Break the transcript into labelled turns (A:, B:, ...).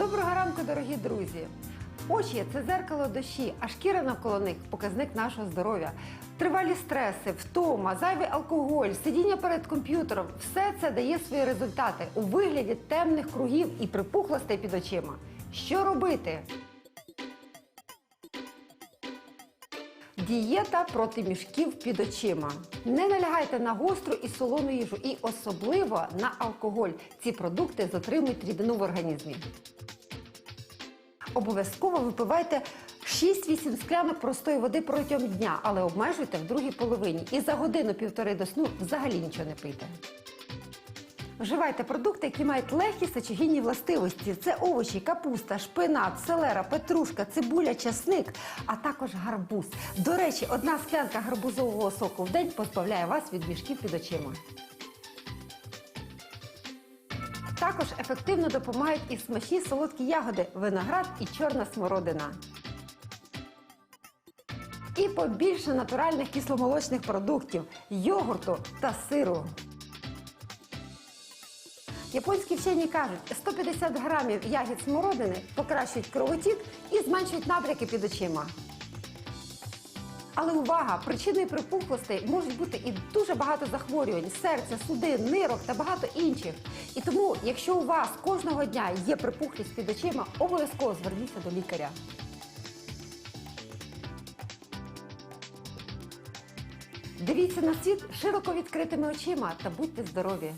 A: Доброго ранку, дорогі друзі! Очі це зеркало душі, а шкіра навколо них показник нашого здоров'я. Тривалі стреси, втома, зайвий алкоголь, сидіння перед комп'ютером все це дає свої результати у вигляді темних кругів і припухлостей під очима. Що робити? Дієта проти мішків під очима. Не налягайте на гостру і солону їжу, і особливо на алкоголь. Ці продукти затримують рідину в організмі. Обов'язково випивайте 6-8 склянок простої води протягом дня, але обмежуйте в другій половині. І за годину-півтори до сну взагалі нічого не пийте. Вживайте продукти, які мають легкі сечогінні властивості. Це овочі, капуста, шпинат, селера, петрушка, цибуля, часник, а також гарбуз. До речі, одна склянка гарбузового соку в день позбавляє вас від мішків під очима. Також ефективно допомагають і смачні солодкі ягоди, виноград і чорна смородина. І побільше натуральних кисломолочних продуктів, йогурту та сиру. Японські вчені кажуть, 150 грамів ягід смородини покращують кровотік і зменшують набряки під очима. Але увага! Причиною припухлостей можуть бути і дуже багато захворювань серця, судин, нирок та багато інших. І тому, якщо у вас кожного дня є припухлість під очима, обов'язково зверніться до лікаря. Дивіться на світ широко відкритими очима та будьте здорові!